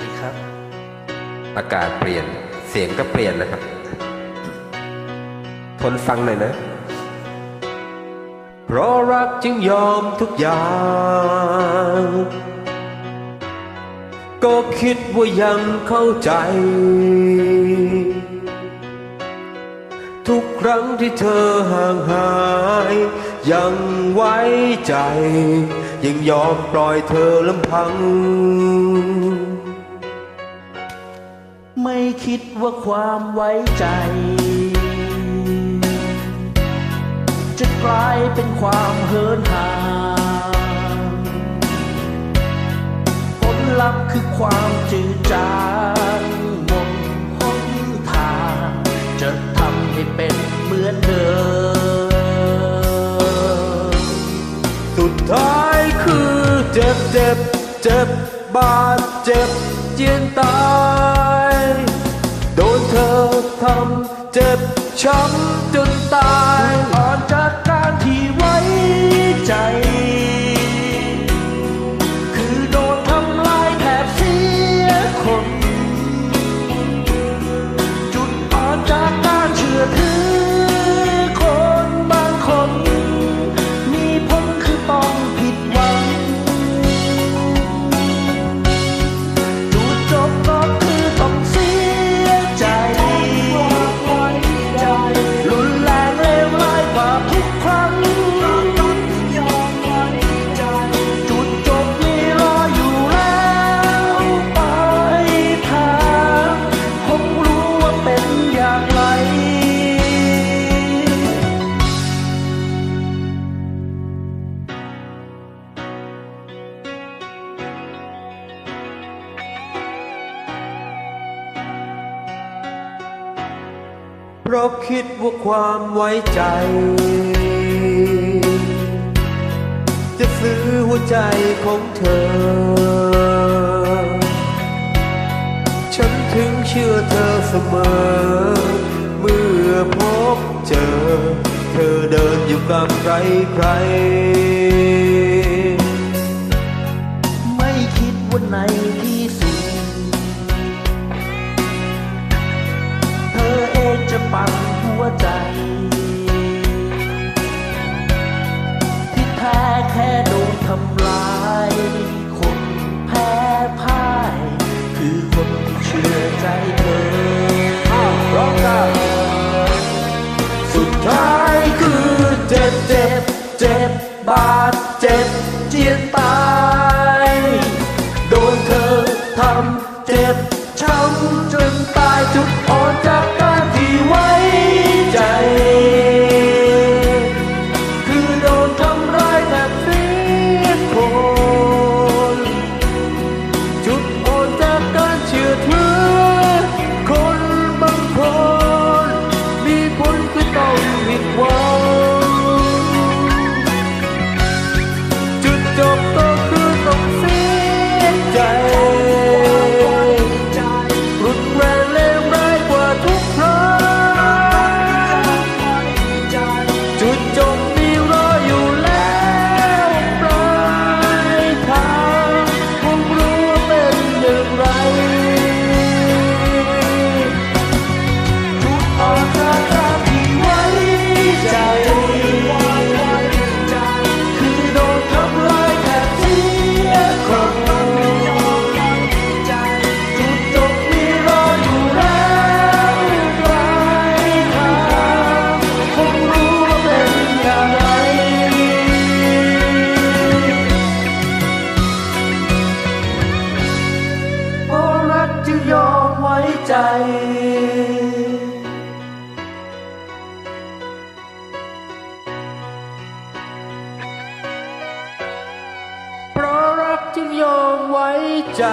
ดีครับ อากาศเปลี่ยนเสียงก็เปลี่ยนนะครับ ทนฟังหน่อยนะ เพราะรักจึงยอมทุกอย่าง ก็คิดว่ายังเข้าใจ ทุกครั้งที่เธอห่างหาย ยังไว้ใจ ยังยอมปล่อยเธอลำพัง ไม่คิดว่าความไว้ใจ จะกลายเป็นความเหินห่างผลลัพธ์คือความจืดจางหมดหนทาง จะทำให้เป็นเหมือนเดิมสุดท้ายคือเจ็บเจ็บเจ็บบาดเจ็บเจียนตาย เจ็บช้ำจนตาย เพราะคิดว่าความไว้ใจ จะซื้อหัวใจของเธอ ฉันถึงเชื่อเธอเสมอ เมื่อพบเจอ เธอเดินอยู่กับใครใคร คนแพ้พ่าย คือคนที่เชื่อใจเธอร้องกันสุดท้ายคือเจ็บเจ็บเจ็บบาดเจ็บเจียนตาย โดนเธอทำเจ็บช้ำ ใจ เพราะรักจึงยอมไว้ใจ